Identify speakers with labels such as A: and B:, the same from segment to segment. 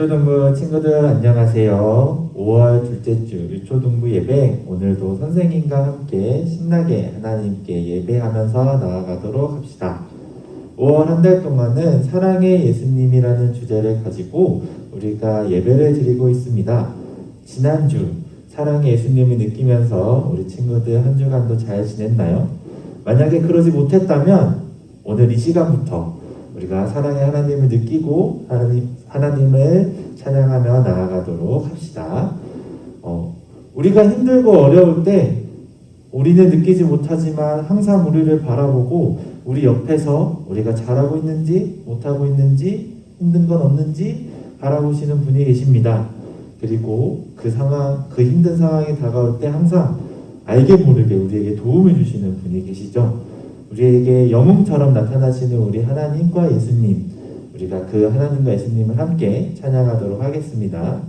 A: 유초등부 친구들 안녕하세요. 5월 둘째 주 유초등부 예배 오늘도 선생님과 함께 신나게 하나님께 예배하면서 나아가도록 합시다. 5월 한 달 동안은 사랑의 예수님이라는 주제를 가지고 우리가 예배를 드리고 있습니다. 지난주 사랑의 예수님을 느끼면서 우리 친구들 한 주간도 잘 지냈나요? 만약에 그러지 못했다면 오늘 이 시간부터 우리가 사랑의 하나님을 느끼고 하나님 하나님을 찬양하며 나아가도록 합시다. 어, 우리가 힘들고 어려울 때 우리는 느끼지 못하지만 항상 우리를 바라보고 우리 옆에서 우리가 잘하고 있는지 못하고 있는지 힘든 건 없는지 바라보시는 분이 계십니다. 그리고 그 상황, 그 힘든 상황이 다가올 때 항상 알게 모르게 우리에게 도움을 주시는 분이 계시죠. 우리에게 영웅처럼 나타나시는 우리 하나님과 예수님, 우리가 그 하나님과 예수님을 함께 찬양하도록 하겠습니다.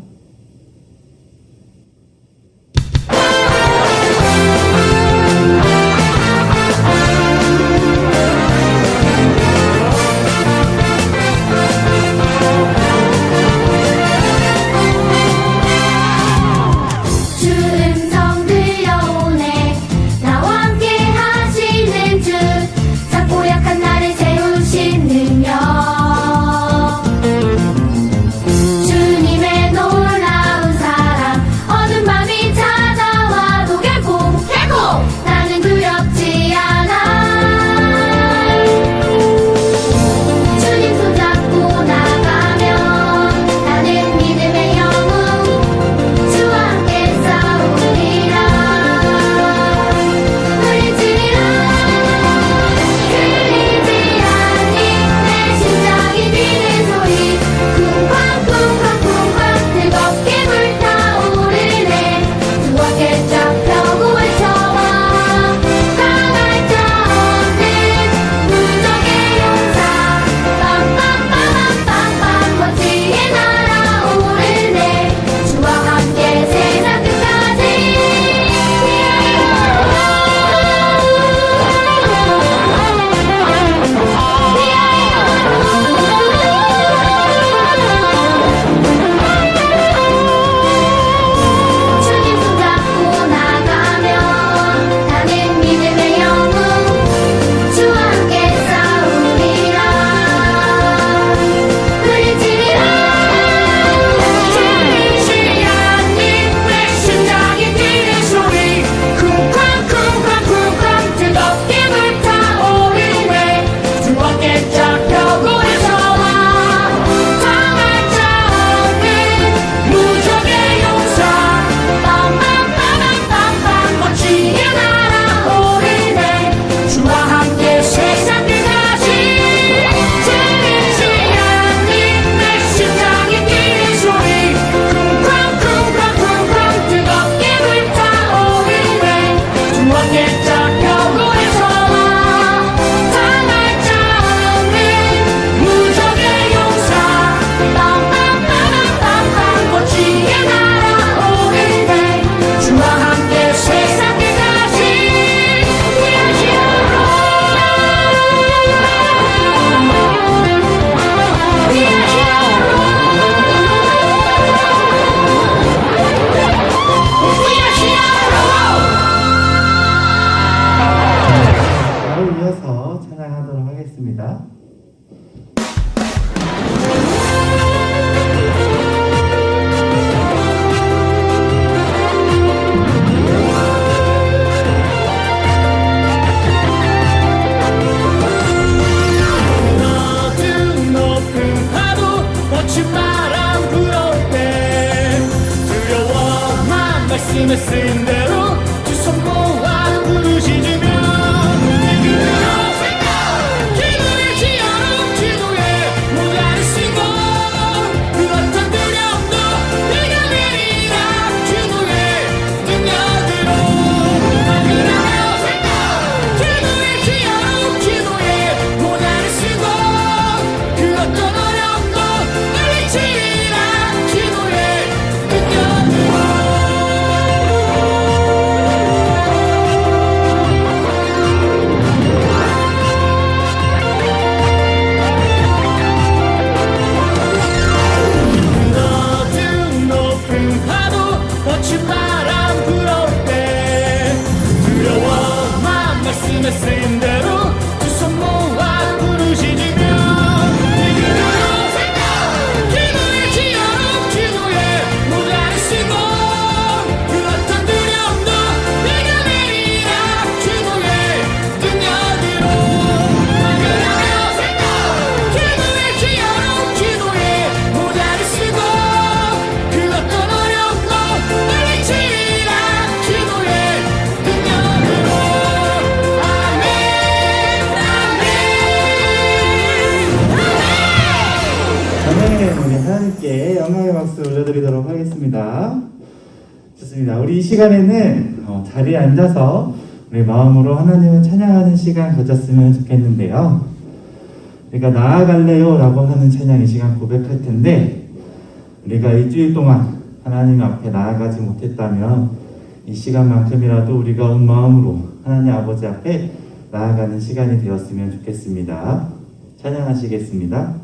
A: 하겠습니다.
B: 하겠습니다. 좋습니다. 우리 이 시간에는 어, 자리에 앉아서 우리 마음으로 하나님을 찬양하는 시간 가졌으면 좋겠는데요. 우리가 나아갈래요 라고 하는 찬양 이 시간 고백할 텐데 우리가 일주일 동안 하나님 앞에 나아가지 못했다면 이 시간만큼이라도 우리가 온 마음으로 하나님 아버지 앞에 나아가는 시간이 되었으면 좋겠습니다. 찬양하시겠습니다.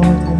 B: 한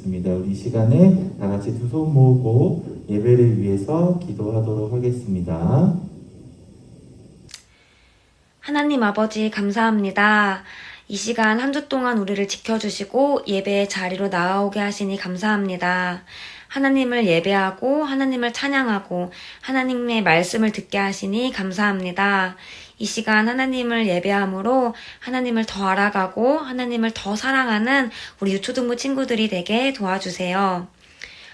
B: 좋겠습니다. 우리 이 시간에 다 같이 두 손 모으고 예배를 위해서 기도하도록 하겠습니다.
C: 하나님 아버지 감사합니다. 이 시간 한 주 동안 우리를 지켜주시고 예배의 자리로 나아오게 하시니 감사합니다. 하나님을 예배하고 하나님을 찬양하고 하나님의 말씀을 듣게 하시니 감사합니다. 이 시간 하나님을 예배함으로 하나님을 더 알아가고 하나님을 더 사랑하는 우리 유초등부 친구들이 되게 도와주세요.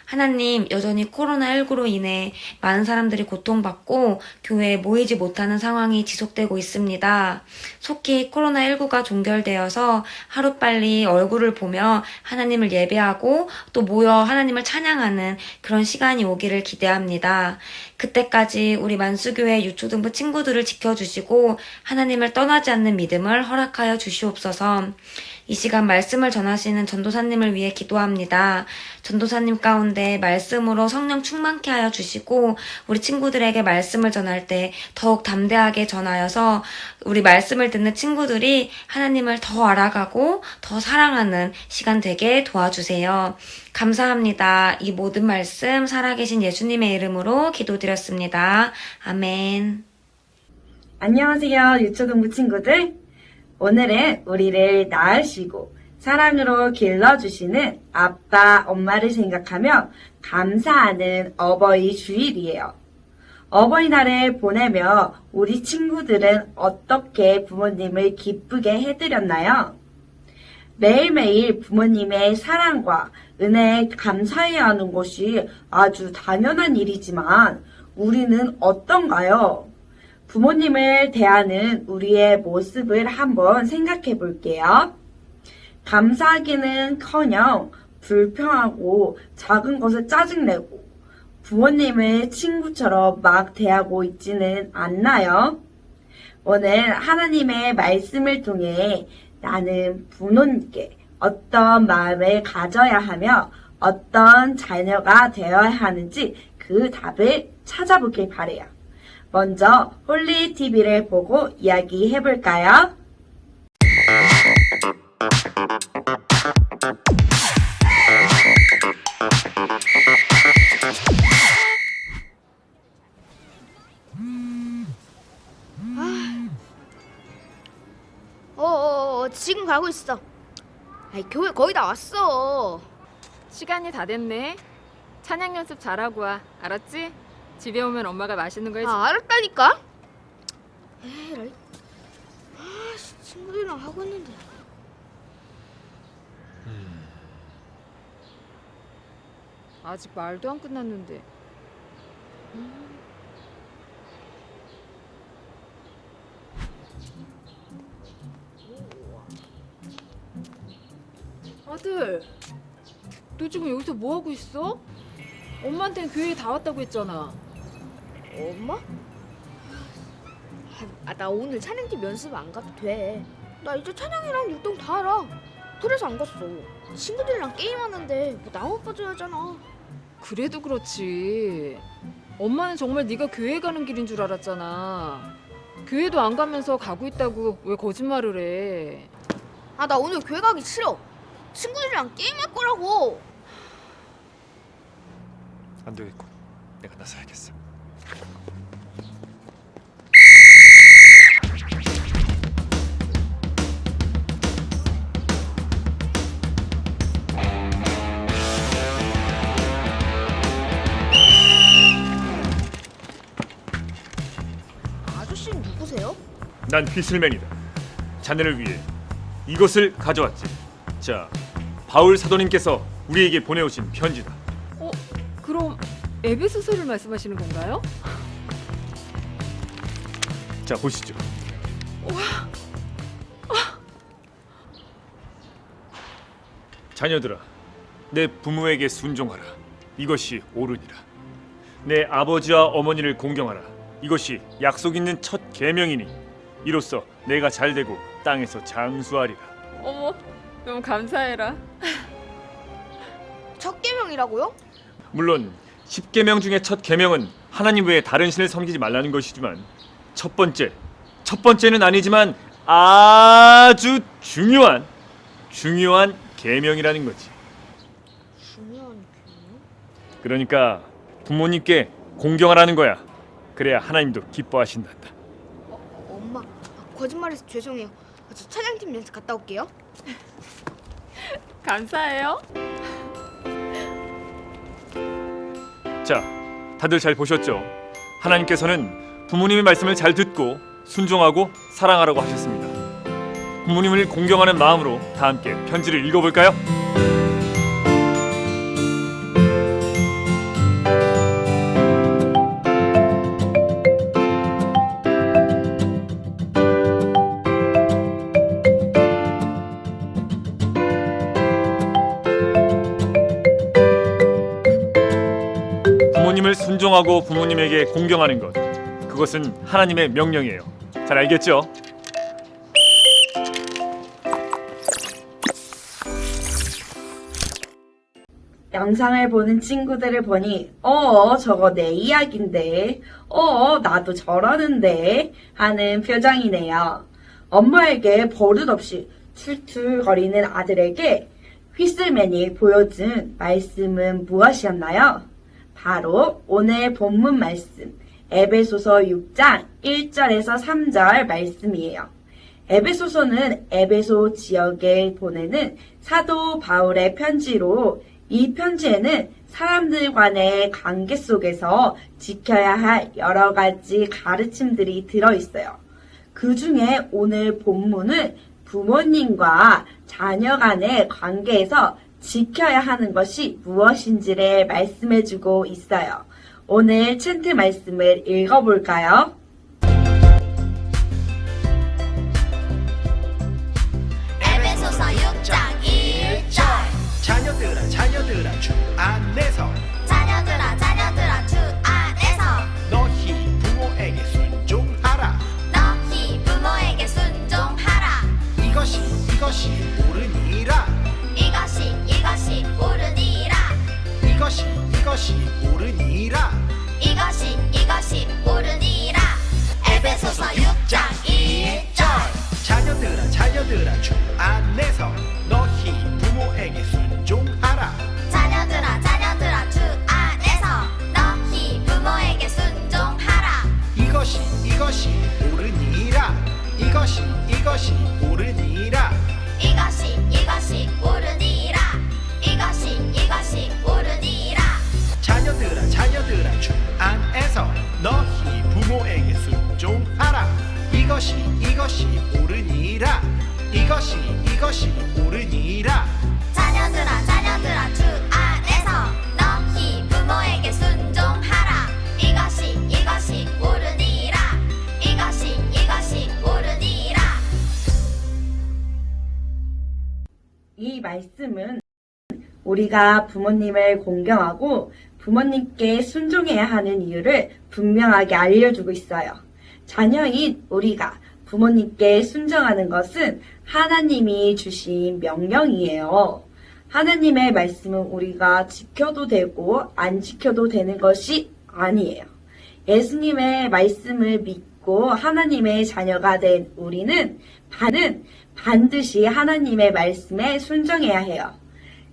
C: 하나님, 여전히 코로나19로 인해 많은 사람들이 고통받고 교회에 모이지 못하는 상황이 지속되고 있습니다. 속히 코로나19가 종결되어서 하루빨리 얼굴을 보며 하나님을 예배하고 또 모여 하나님을 찬양하는 그런 시간이 오기를 기대합니다. 그때까지 우리 만수교회 유초등부 친구들을 지켜주시고 하나님을 떠나지 않는 믿음을 허락하여 주시옵소서. 이 시간 말씀을 전하시는 전도사님을 위해 기도합니다. 전도사님 가운데 말씀으로 성령 충만케 하여 주시고 우리 친구들에게 말씀을 전할 때 더욱 담대하게 전하여서 우리 말씀을 듣는 친구들이 하나님을 더 알아가고 더 사랑하는 시간 되게 도와주세요. 감사합니다. 이 모든 말씀 살아계신 예수님의 이름으로 기도드렸습니다. 아멘.
D: 안녕하세요, 유초동부 친구들. 오늘은 우리를 낳으시고 사랑으로 길러주시는 아빠, 엄마를 생각하며 감사하는 어버이 주일이에요. 어버이날을 보내며 우리 친구들은 어떻게 부모님을 기쁘게 해드렸나요? 매일매일 부모님의 사랑과 은혜에 감사해야 하는 것이 아주 당연한 일이지만 우리는 어떤가요? 부모님을 대하는 우리의 모습을 한번 생각해 볼게요. 감사하기는 커녕 불평하고 작은 것을 짜증내고 부모님을 친구처럼 막 대하고 있지는 않나요? 오늘 하나님의 말씀을 통해 나는 부모님께 어떤 마음을 가져야 하며 어떤 자녀가 되어야 하는지 그 답을 찾아보길 바래요. 먼저 홀리 TV를 보고 이야기해 볼까요?
E: 어 어 어 지금 가고 있어 아이 교회 거의 다 왔어
F: 시간이 다 됐네. 찬양 연습 잘하고 와. 알았지? 집에 오면 엄마가 맛있는 거 해줄.
E: 아 알았다니까 에라이 아씨 친구들이랑 하고 있는데
F: 아직 말도 안 끝났는데. 아들, 너 지금 여기서 뭐 하고 있어? 엄마한테는 교회에 다 왔다고 했잖아.
E: 엄마? 아 나 오늘 찬양팀 연습 안 가도 돼 나 이제 찬양이랑 율동 다 알아 그래서 안 갔어 친구들이랑 게임하는데 뭐 나만 빠져야 하잖아
F: 그래도 그렇지. 엄마는 정말 네가 교회 가는 길인 줄 알았잖아. 교회도 안 가면서 가고 있다고 왜 거짓말을 해?
E: 아 나 오늘 교회 가기 싫어 친구들이랑 게임할 거라고
G: 안 되겠군. 내가 나서야겠어.
E: 아저씨 는 누구세요?
G: 난 비슬맨이다. 자네를 위해 이것을 가져왔지. 자, 바울 사도님께서 우리에게 보내오신 편지다.
F: 어? 그럼 에베소서를 말씀하시는 건가요?
G: 자, 보시죠. 자녀들아, 내 부모에게 순종하라. 이것이 옳으니라. 내 아버지와 어머니를 공경하라. 이것이 약속 있는 첫 계명이니 이로써 내가 잘 되고 땅에서 장수하리라.
F: 어머, 너무 감사해라.
E: 첫 계명이라고요?
G: 물론 10계명 중에 첫 계명은 하나님 외에 다른 신을 섬기지 말라는 것이지만 첫 번째 첫 번째는 아니지만 아주 중요한 중요한 계명이라는 거지.
E: 중요한 계명?
G: 그러니까 부모님께 공경하라는 거야. 그래야 하나님도 기뻐하신단다.
E: 엄마 아, 거짓말해서 죄송해요 아, 저 찬양팀 연습 갔다 올게요
F: 감사해요.
G: 자, 다들 잘 보셨죠? 하나님께서는 부모님의 말씀을 잘 듣고 순종하고 사랑하라고 하셨습니다. 부모님을 공경하는 마음으로 다 함께 편지를 읽어볼까요? 순종하고 부모님에게 공경하는 것 그것은 하나님의 명령이에요. 잘 알겠죠?
D: 영상을 보는 친구들을 보니, 어, 저거 내 이야기인데, 어, 나도 저러는데, 하는 표정이네요. 엄마에게 버릇없이 툴툴거리는 아들에게 휘슬맨이 보여준 말씀은 무엇이었나요? 바로 오늘 본문 말씀, 에베소서 6장 1절에서 3절 말씀이에요. 에베소서는 에베소 지역에 보내는 사도 바울의 편지로 이 편지에는 사람들 간의 관계 속에서 지켜야 할 여러 가지 가르침들이 들어있어요. 그 중에 오늘 본문은 부모님과 자녀 간의 관계에서 지켜야 하는 것이 무엇인지를 말씀해 주고 있어요. 오늘 챈트 말씀을 읽어볼까요?
H: 에베소서 6장 1절
I: 자녀들아 자녀들아 주 안 이것이 옳으니라.
H: 이것이 이것이 옳으니라. 에베소서 6장 1절.
I: 자녀들아 자녀들아 주 안에서 너희 부모에게 순종하라.
H: 자녀들아 자녀들아 주 안에서 너희 부모에게 순종하라.
I: 이것이 이것이 옳으니라. 이것이 이것이 옳으니
H: 이것이 이것이 옳으니라.
I: 자녀들아 자녀들아 주 안에서 너희 부모에게 순종하라. 이것이 이것이 옳으니라. 이것이 이것이 옳으니라.
H: 이
D: 말씀은 우리가 부모님을 공경하고 부모님께 순종해야 하는 이유를 분명하게 알려주고 있어요. 자녀인 우리가 부모님께 순종하는 것은 하나님이 주신 명령이에요. 하나님의 말씀은 우리가 지켜도 되고 안 지켜도 되는 것이 아니에요. 예수님의 말씀을 믿고 하나님의 자녀가 된 우리는 반은 반드시 하나님의 말씀에 순종해야 해요.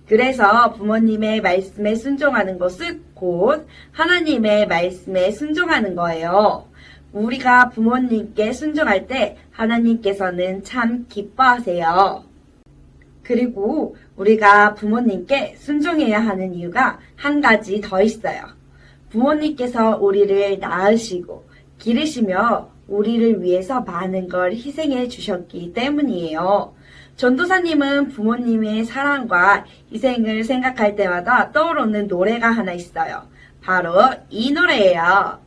D: 그래서 부모님의 말씀에 순종하는 것은 곧 하나님의 말씀에 순종하는 거예요. 우리가 부모님께 순종할 때 하나님께서는 참 기뻐하세요. 그리고 우리가 부모님께 순종해야 하는 이유가 한 가지 더 있어요. 부모님께서 우리를 낳으시고 기르시며 우리를 위해서 많은 걸 희생해 주셨기 때문이에요. 전도사님은 부모님의 사랑과 희생을 생각할 때마다 떠오르는 노래가 하나 있어요. 바로 이 노래예요.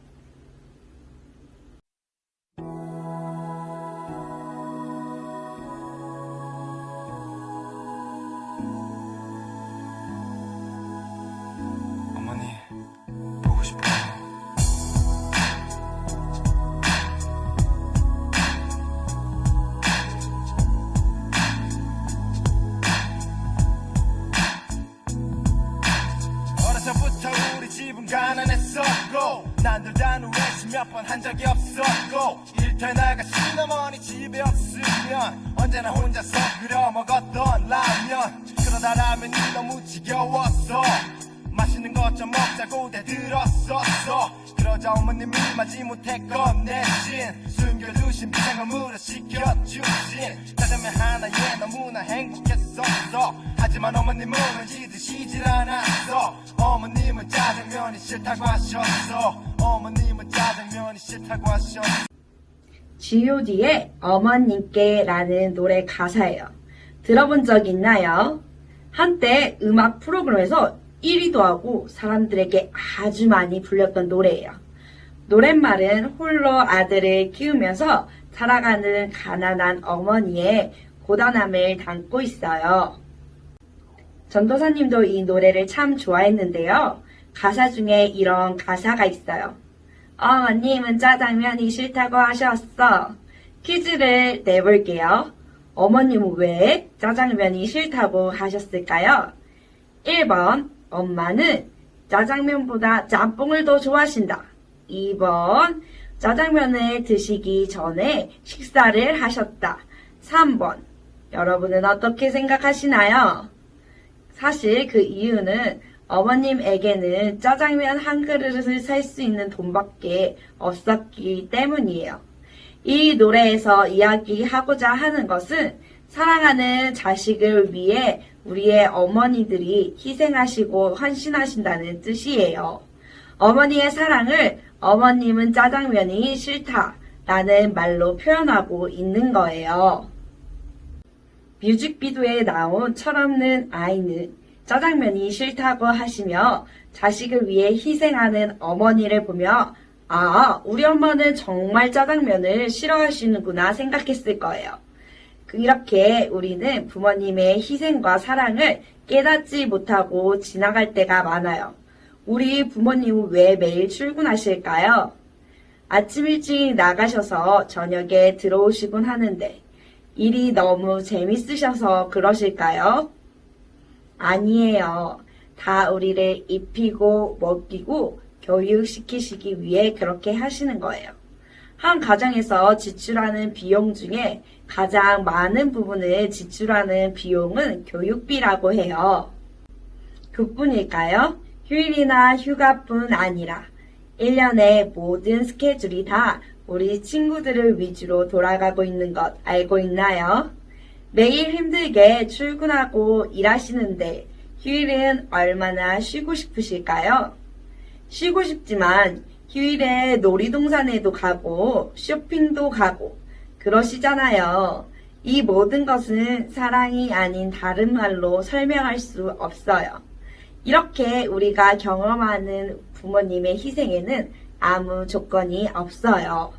I: 너무 지겨웠어. 맛있는 것 좀 먹자고 대들었었어. 그러자 어머님이 마지못해 꺼내신 숨겨두신 비상금으로 시켜주신 짜장면 하나에 너무나 행복했었어. 하지만 어머님은 왠지 드시질 않았어. 어머님은 짜장면이 싫다고 하셨어. 어머님은 짜장면이 싫다고 하셨어.
D: G.O.D의 어머님께 라는 노래 가사예요. 들어본 적 있나요? 한때 음악 프로그램에서 1위도 하고 사람들에게 아주 많이 불렸던 노래예요. 노랫말은 홀로 아들을 키우면서 살아가는 가난한 어머니의 고단함을 담고 있어요. 전도사님도 이 노래를 참 좋아했는데요. 가사 중에 이런 가사가 있어요. 어머님은 짜장면이 싫다고 하셨어. 퀴즈를 내볼게요. 어머님은 왜 짜장면이 싫다고 하셨을까요? 1번, 엄마는 짜장면보다 짬뽕을 더 좋아하신다. 2번, 짜장면을 드시기 전에 식사를 하셨다. 3번, 여러분은 어떻게 생각하시나요? 사실 그 이유는 어머님에게는 짜장면 한 그릇을 살 수 있는 돈밖에 없었기 때문이에요. 이 노래에서 이야기하고자 하는 것은 사랑하는 자식을 위해 우리의 어머니들이 희생하시고 헌신하신다는 뜻이에요. 어머니의 사랑을 어머님은 짜장면이 싫다 라는 말로 표현하고 있는 거예요. 뮤직비디오에 나온 철없는 아이는 짜장면이 싫다고 하시며 자식을 위해 희생하는 어머니를 보며 아, 우리 엄마는 정말 짜장면을 싫어하시는구나 생각했을 거예요. 이렇게 우리는 부모님의 희생과 사랑을 깨닫지 못하고 지나갈 때가 많아요. 우리 부모님은 왜 매일 출근하실까요? 아침 일찍 나가셔서 저녁에 들어오시곤 하는데 일이 너무 재밌으셔서 그러실까요? 아니에요. 다 우리를 입히고 먹이고 교육시키시기 위해 그렇게 하시는 거예요. 한 가정에서 지출하는 비용 중에 가장 많은 부분을 지출하는 비용은 교육비라고 해요. 그뿐일까요? 휴일이나 휴가뿐 아니라 1년의 모든 스케줄이 다 우리 친구들을 위주로 돌아가고 있는 것 알고 있나요? 매일 힘들게 출근하고 일하시는데 휴일은 얼마나 쉬고 싶으실까요? 쉬고 싶지만 휴일에 놀이동산에도 가고 쇼핑도 가고 그러시잖아요. 이 모든 것은 사랑이 아닌 다른 말로 설명할 수 없어요. 이렇게 우리가 경험하는 부모님의 희생에는 아무 조건이 없어요.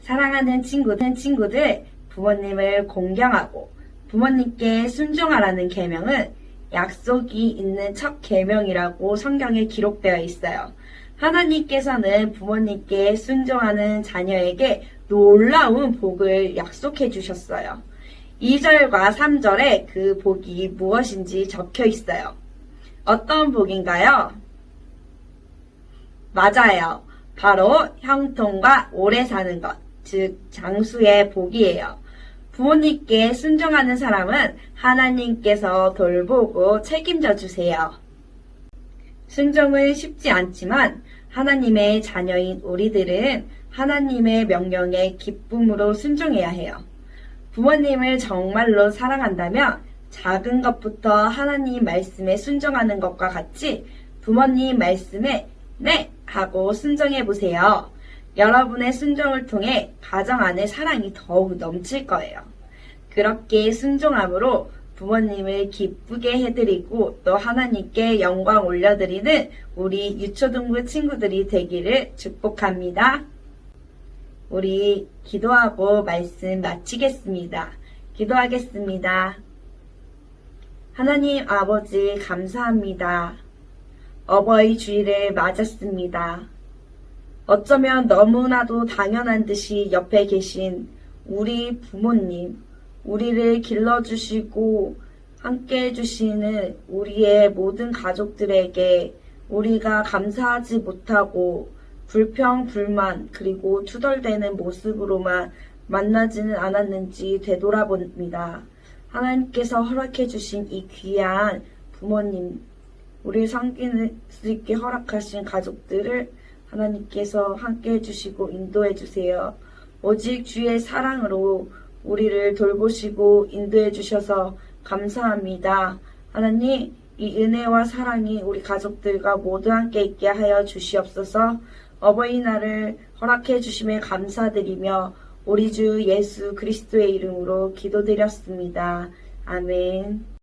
D: 사랑하는 친구들, 친구들, 부모님을 공경하고 부모님께 순종하라는 계명은 약속이 있는 첫 계명이라고 성경에 기록되어 있어요. 하나님께서는 부모님께 순종하는 자녀에게 놀라운 복을 약속해 주셨어요. 2절과 3절에 그 복이 무엇인지 적혀 있어요. 어떤 복인가요? 맞아요. 바로 형통과 오래 사는 것, 즉 장수의 복이에요. 부모님께 순종하는 사람은 하나님께서 돌보고 책임져 주세요. 순종은 쉽지 않지만 하나님의 자녀인 우리들은 하나님의 명령에 기쁨으로 순종해야 해요. 부모님을 정말로 사랑한다면 작은 것부터 하나님 말씀에 순종하는 것과 같이 부모님 말씀에 네! 하고 순종해 보세요. 여러분의 순종을 통해 가정 안에 사랑이 더욱 넘칠 거예요. 그렇게 순종함으로 부모님을 기쁘게 해드리고 또 하나님께 영광 올려드리는 우리 유초등부 친구들이 되기를 축복합니다. 우리 기도하고 말씀 마치겠습니다. 기도하겠습니다. 하나님 아버지 감사합니다. 어버이 주일을 맞았습니다. 어쩌면 너무나도 당연한 듯이 옆에 계신 우리 부모님, 우리를 길러주시고 함께 해주시는 우리의 모든 가족들에게 우리가 감사하지 못하고 불평, 불만, 그리고 투덜대는 모습으로만 만나지는 않았는지 되돌아봅니다. 하나님께서 허락해 주신 이 귀한 부모님, 우리 섬길 수 있게 허락하신 가족들을 하나님께서 함께 해주시고 인도해 주세요. 오직 주의 사랑으로 우리를 돌보시고 인도해 주셔서 감사합니다. 하나님, 이 은혜와 사랑이 우리 가족들과 모두 함께 있게 하여 주시옵소서 어버이날을 허락해 주심에 감사드리며 우리 주 예수 그리스도의 이름으로 기도드렸습니다. 아멘.